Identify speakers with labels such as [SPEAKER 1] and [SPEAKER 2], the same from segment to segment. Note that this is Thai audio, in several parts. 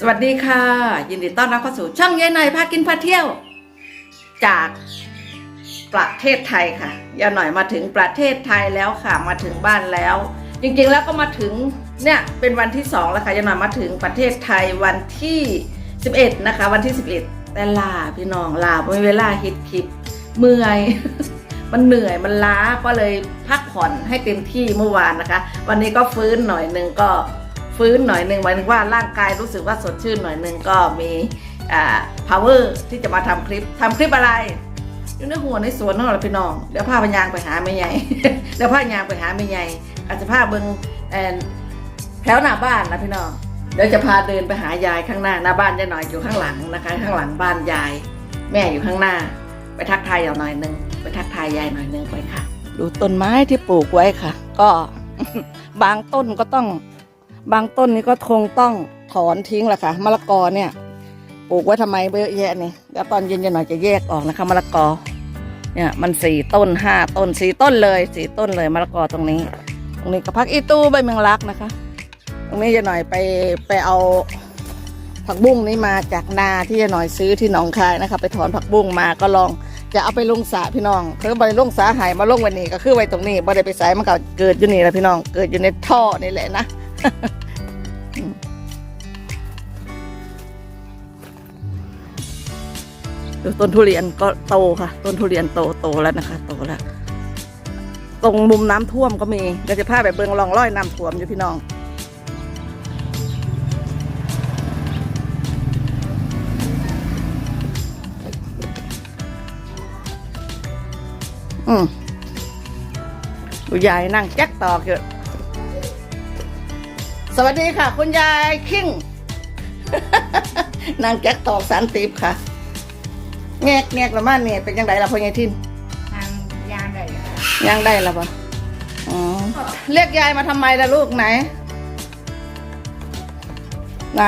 [SPEAKER 1] สวัสดีค่ะ ยินดีต้อนรับเข้าสู่ช่องเยายหน่อยพากินพาเที่ยว จากประเทศไทยค่ะยาหน่อยมาถึงประเทศไทยแล้วค่ะมาถึงบ้านแล้ว จริงๆแล้วก็มาถึงเนี่ยเป็นวันที่สองแล้วค่ะยาหน่อยมาถึงประเทศไทยวันที่ 11 นะคะ วันที่ 11 แต่ลาพี่น้องลาไม่เวลาฮิตคลิปเมื่อยมันเหนื่อยมันล้าก็เลยพักผ่อนให้เต็มที่เมื่อวานนะคะ วันนี้ก็ฟื้นหน่อยหนึ่งก็ ฟื้นหน่อยหนึ่งหมายถึงว่าร่างกายรู้สึกว่าสดชื่นหน่อยหนึ่งก็มีอ่า power ที่จะมาทำคลิปทำคลิปอะไร อยู่ในหัวในสวนนั่นแหละพี่น้องเดี๋ยวพาพยางไปหาแม่ใหญ่เดี๋ยวพายางไปหาแม่ใหญ่อาจจะพาเบิงเอ่อแถวหน้าบ้านนะพี่น้องเดี๋ยวจะพาเดินไปหายายข้างหน้าหน้าบ้านยายหน่อยอยู่ข้างหลังนะคะ ข้างหลังบ้านยาย แม่อยู่ข้างหน้า ไปทักทายยายหน่อยหนึงไปทักทายยายหน่อยหนึงไปค่ะ ดูต้นไม้ที่ปลูกไว้ค่ะ ก็บางต้นก็ต้อง บางต้นนี่ก็คงต้องถอนทิ้งแหละค่ะมะละกอเนี่ยปลูกไว้ทำไมเยอะแยะนี่เดี๋ยวตอนเย็นๆหน่อยจะแยกออกนะคะมะละกอเนี่ยมันสี่ต้นห้าต้นสี่ต้นเลยสี่ต้นเลยมะละกอตรงนี้ ตรงนี้ก็พักอีตู้ใบเมืองลักนะคะ ตรงนี้จะหน่อยไปไปเอาผักบุ้งนี้มาจากนาที่จะหน่อยซื้อที่หนองคายนะคะ ไปถอนผักบุ้งมาก็ลองจะเอาไปลงสระพี่น้องคือไปลงสระหายมาลงวันนี้ก็คือไว้ตรงนี้บ่ได้ไปใส่มันก็เกิดอยู่นี่แหละพี่น้อง เกิดอยู่ในท่อนี่แหละนะ ดูต้นทุเรียนก็โตค่ะ ต้นทุเรียนโตโตแล้วนะคะ โตแล้ว ตรงมุมน้ำท่วมก็มีเดี๋ยวจะพาไปเบิงลองร้อยน้ำท่วมอยู่พี่น้องอืมดูยายนั่งแจ๊กตอกอยู่ สวัสดีค่ะ คุณยายคิงนั่งแจ๊กตอกสันติบค่ะ แงกแงกละมันเนี่ยเป็นยังไงล่ะพ่อใหญ่ทิน
[SPEAKER 2] ทางยางได้เหรอ
[SPEAKER 1] ยังได้ละปะอ๋อเรียกยายมาทำไมล่ะลูกไหน ไหน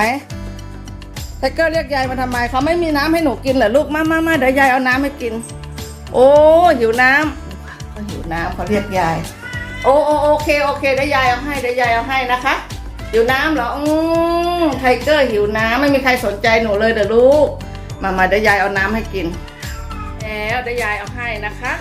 [SPEAKER 1] ไทเกอร์เรียกยายมาทำไมเขาไม่มีน้ำให้หนูกินเหรอลูกมามามาเดี๋ยวยายเอาน้ำให้กิน โอ้หิวน้ำเขาหิวน้ำเขาเรียกยาย โอ้โอโอเคโอเคเดี๋ยวยายเอาให้เดี๋ยวยายเอาให้นะคะ หิวน้ำเหรอ อืมไทเกอร์หิวน้ำไม่มีใครสนใจหนูเลยเดี๋ยวลูก มามาเดี๋ยวยายเอาน้ำให้กิน แล้วเดี๋ยวยายเอาให้นะคะ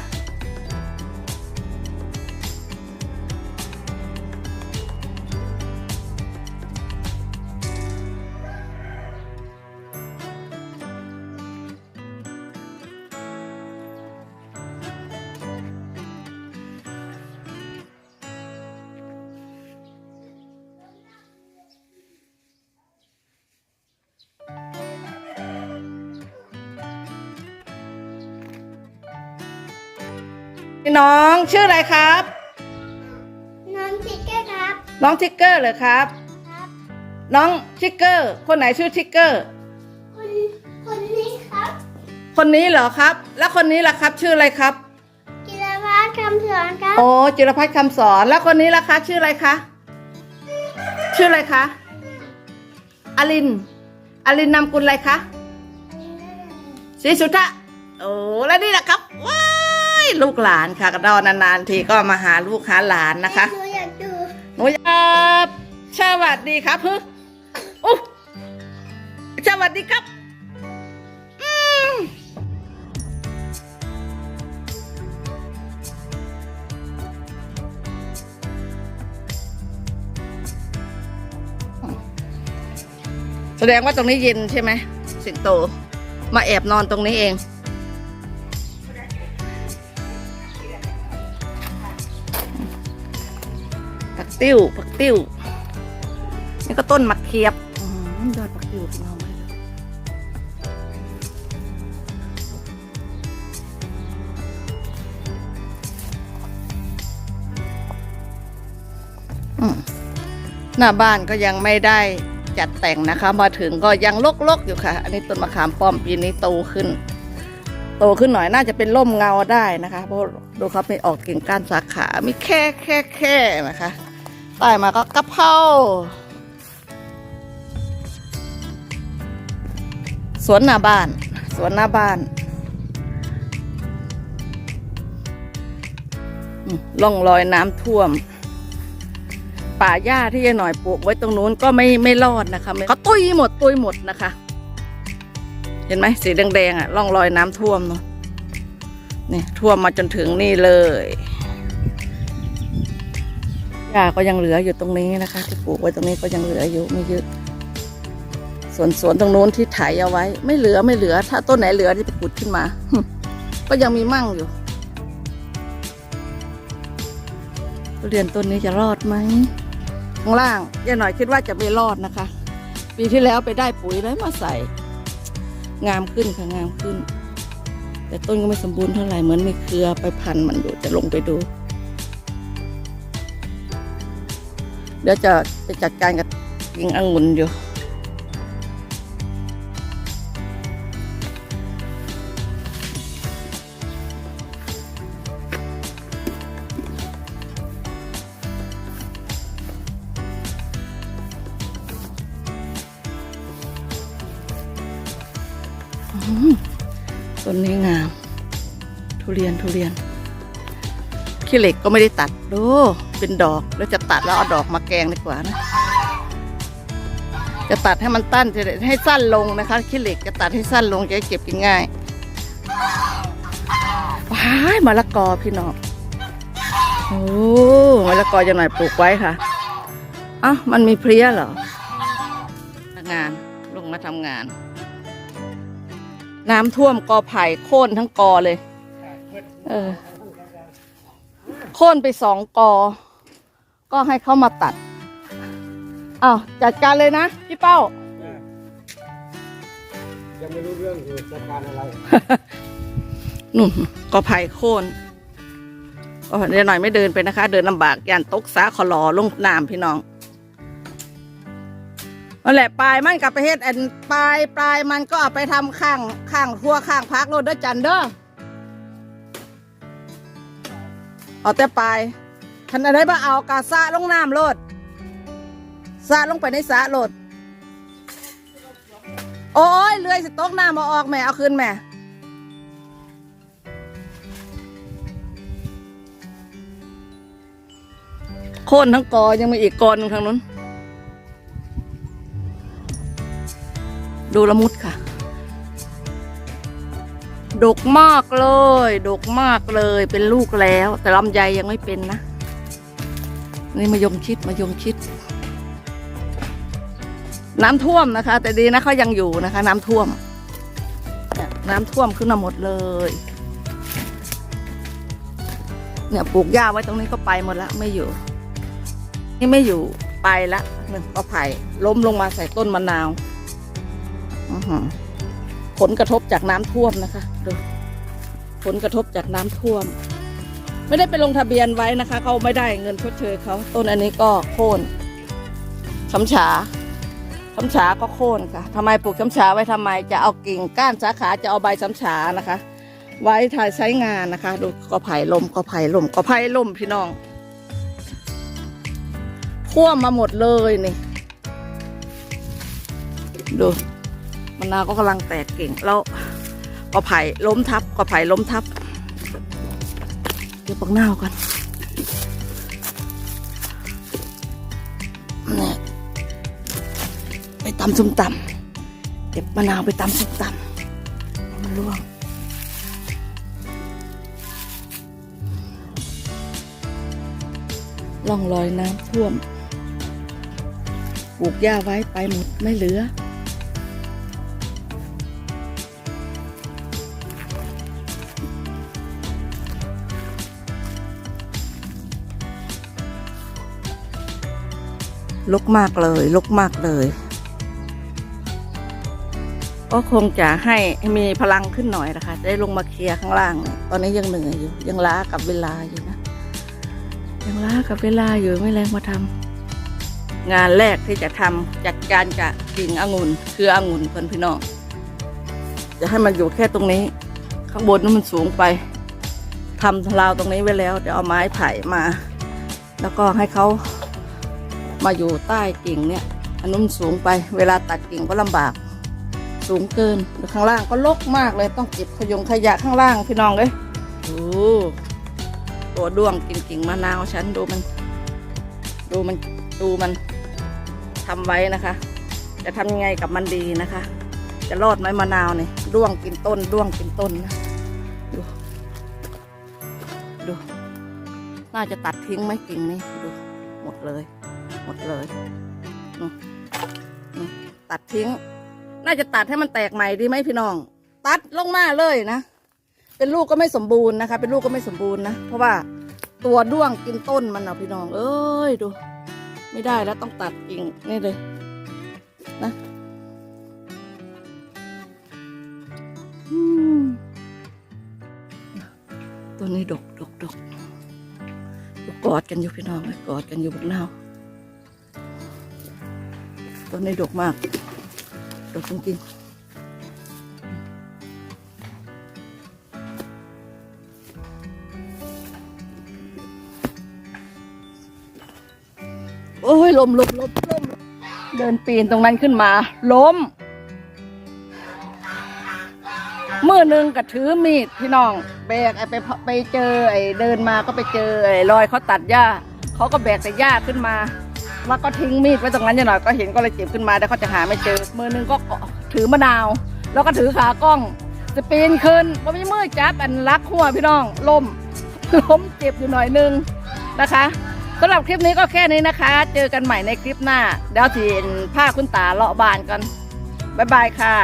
[SPEAKER 1] พี่น้องชื่ออะไรครับ
[SPEAKER 2] น้องทิกเกอร์ครับ
[SPEAKER 1] น้องทิกเกอร์เหรอครับ
[SPEAKER 2] ครับ
[SPEAKER 1] น้องทิกเกอร์ คนไหนชื่อทิกเกอร์
[SPEAKER 2] คนคนนี้ครับ
[SPEAKER 1] คนนี้เหรอครับ แล้วคนนี้ล่ะครับ ชื่ออะไรครับ
[SPEAKER 2] กิรวัตรคำสอนครับ
[SPEAKER 1] โอ้จิรพัฒน์คำสอน แล้วคนนี้ล่ะคะ ชื่ออะไรคะ ชื่ออะไรคะอลินอลินนามกุลอะไรคะศรีสุทธะโอ้แล้วนี่ล่ะครับว้า ยลูกหลานค่ะกระดอนนานๆทีก็มาหาลูกหาหลานนะคะ
[SPEAKER 2] หนูอยากดู
[SPEAKER 1] หนูครับสวัสดีครับฮึอุ๊ยสวัสดีครับอืมแสดงว่าตรงนี้เย็นใช่ไหมสิงโต มาแอบนอนตรงนี้เอง ติ้วผักติ้ว นี่ก็ต้นมะเขียบอื้อหือยอดผักติ้วพี่น้องเลยอืมหน้าบ้านก็ยังไม่ได้จัดแต่งนะคะ มาถึงก็ยังลกๆอยู่ค่ะ อันนี้ต้นมะขามป้อมปีนี้โตขึ้น โตขึ้นหน่อยน่าจะเป็นร่มเงาได้นะคะ เพราะดูเขาไปออกกิ่งก้านสาขา มีแค่แค่แค่นะคะ ใต้มาก็กะเพราสวนหน้าบ้าน สวนหน้าบ้านอืมร่องรอยน้ำท่วม ป่าหญ้าที่ยายหน่อยปลูกไว้ตรงนู้นก็ไม่ไม่รอดนะคะเขาตุ้ยหมดตุ้ยหมดนะคะ เห็นไหมสีแดงๆอะร่องรอยน้ำท่วมเนาะนี่ท่วมมาจนถึงนี่เลย หญ้าก็ยังเหลืออยู่ตรงนี้นะคะ ที่ปลูกไว้ตรงนี้ก็ยังเหลืออยู่ไม่เยอะส่วนสวนตรงนู้นที่ไถเอาไว้ ไม่เหลือไม่เหลือ ถ้าต้นไหนเหลือที่ไปขุดขึ้นมา ก็ยังมีมั่งอยู่ทุเรียนต้นนี้จะรอดไหมข้างล่างย่าหน่อยคิดว่าจะไม่รอดนะคะ ปีที่แล้วไปได้ปุ๋ยแล้วมาใส่ งามขึ้นค่ะงามขึ้น แต่ต้นก็ไม่สมบูรณ์เท่าไหร่เหมือนมีเครือไปพันมันอยู่จะลงไปดู เดี๋ยวจะไปจัดการกับยิงองุ่นอยู่อืมต้นนี้งาม ทุเรียนทุเรียน ขี้เหล็กก็ไม่ได้ตัดดูเป็นดอกแล้วจะตัดแล้วเอาดอกมาแกงดีกว่านะจะตัดให้มันตั้นจะให้สั้นลงนะคะขี้เหล็กจะตัดให้สั้นลงจะเก็บกินง่ายว้ายมะละกอพี่น้องโอ้มะละกอจะหน่อยปลูกไว้ค่ะอ้ามันมีเพลี้ยเหรองานลงมาทำงาน น้ำท่วมกอไผ่โค่นทั้งกอเลย เออ โค่นไปสองกอ ก็ให้เขามาตัดอ้าวจัดการเลยนะพี่เป้า
[SPEAKER 3] ยังไม่รู้เรื่องอยู่จัดการอะไร
[SPEAKER 1] นุ่นกอไผ่โค่นก็เดี๋ยวหน่อยไม่เดินไปนะคะ เดินลำบากยันตกสาขอลอลงน้ำพี่น้องนั่นแหละปลายมันกับประเทศอันปลายปลายมันก็เอาไปทำข้างข้างทั่วข้างพักโลดเด้อจันเด้อ เอาแต่ปลายทันอะไรบ้าเอากาซะลงน้ำโลดซะลงไปในสระโลด โอ้ยเลื่อยสิตกน้ำมาออกแม่เอาคืนแม่โค่นทั้งกอยังมีอีกกอหนึงทางนู้น ดูละมุดค่ะ ดกมากเลย ดกมากเลยเป็นลูกแล้ว แต่ลำไยยังไม่เป็นนะ นี่มายงชิดมายงชิด น้ำท่วมนะคะ แต่ดีนะเขายังอยู่นะคะ น้ำท่วม น้ำท่วมขึ้นมาหมดเลย เนี่ยปลูกหญ้าไว้ตรงนี้ก็ไปหมดแล้วไม่อยู่ นี่ไม่อยู่ไปละหนึ่งก็ไผ่ล้มลงมาใส่ต้นมะนาว อือหือ ผลกระทบจากน้ำท่วมนะคะดูผลกระทบจากน้ำท่วม ไม่ได้ไปลงทะเบียนไว้นะคะเขาไม่ได้เงินชดเชยเขาต้นอันนี้ก็โค่นช้ำฉาช้ำฉาก็โค่นค่ะทำไมปลูกช้ำฉาไว้ทำไมจะเอากิ่งก้านสาขาจะเอาใบช้ำฉานะคะ ไว้ถ่ายใช้งานนะคะ ดูกอไผ่ลมกอไผ่ลมกอไผ่ลมพี่น้องท่วมมาหมดเลยนี่ดู มะนาวก็กำลังแตกเก่งแล้วก็ไผ่ล้มทับก็ไผ่ล้มทับเดี๋ยวปักหน้าวกันเนี่ยไปตำส้มตำเก็บมะนาวไปตำส้มตำมันร่วงล่องรอยน้ำท่วมปลูกหญ้าไว้ไปหมดไม่เหลือ ลกมากเลยลกมากเลย ก็คงจะให้มีพลังขึ้นหน่อยนะคะจะได้ลงมาเคลียร์ข้างล่าง ตอนนี้ยังเหนื่อยอยู่ ยังล้ากับเวลาอยู่นะ ยังล้ากับเวลาอยู่ไม่แรงมาทำงานแรกที่จะทำจัดการกับกิ่งองุ่นคือองุ่นเพื่อนพี่น้องจะให้มันอยู่แค่ตรงนี้ ข้างบนนั้นมันสูงไปทำราวตรงนี้ไว้แล้วเดี๋ยวเอาไม้ไผ่มา แล้วก็ให้เขา มาอยู่ใต้กิ่งเนี่ยอันนู้นสูงไป เวลาตัดกิ่งก็ลำบาก สูงเกินข้างล่างก็รกมากเลยต้องเก็บขยงขยะข้างล่างพี่น้องเลยโอ้ตัวด้วงกินกิ่งมะนาวฉันดูมัน ดูมันดูมันทำไว้นะคะ จะทำยังไงกับมันดีนะคะ จะรอดไหมมะนาวเนี่ยร่วงกินต้นร่วงกินต้นนะดูดูน่าจะตัดทิ้งไหมกิ่งนี้ดูหมดเลย หมดเลยนู่นนู่นตัดทิ้ง น่าจะตัดให้มันแตกใหม่ดีไหมพี่น้อง ตัดลงมาเลยนะ เป็นลูกก็ไม่สมบูรณ์นะคะ เป็นลูกก็ไม่สมบูรณ์นะ เพราะว่าตัวด้วงกินต้นมันเอาพี่น้อง เอ้ยดู ไม่ได้แล้วต้องตัดกิ่งนี่เลยนะอืมตัวนี้ดกดกดกดูกอดกันอยู่พี่น้องเลยกอดกันอยู่บนเน่าว ตัวนี้ดกมาก ดกจริงๆโอ้ยลมลมลมลมเดินปีนตรงนั้นขึ้นมาล้มมือหนึ่งก็ถือมีดพี่น้อง แบกไอ้ไปไปเจอไอ้เดินมาก็ไปเจอไอ้รอยเขาตัดหญ้าเขาก็แบกแต่หญ้าขึ้นมา แล้วก็ทิ้งมีดไว้ตรงนั้นอย่างหน่อยก็เห็นก็เลยเก็บขึ้นมาแต่เขาจะหาไม่เจอ มือหนึงก็ถือมะนาว แล้วก็ถือขากล้องจะปีนขึ้นว่าไม่มือจับอันรักหัวพี่น้องล้มล้มเจ็บอยู่หน่อยนึงนะคะสำหรับคลิปนี้ก็แค่นี้นะคะ เจอกันใหม่ในคลิปหน้า เดี๋ยวทีนผ้าคุณตาเลาะบานกันบ๊ายบายค่ะ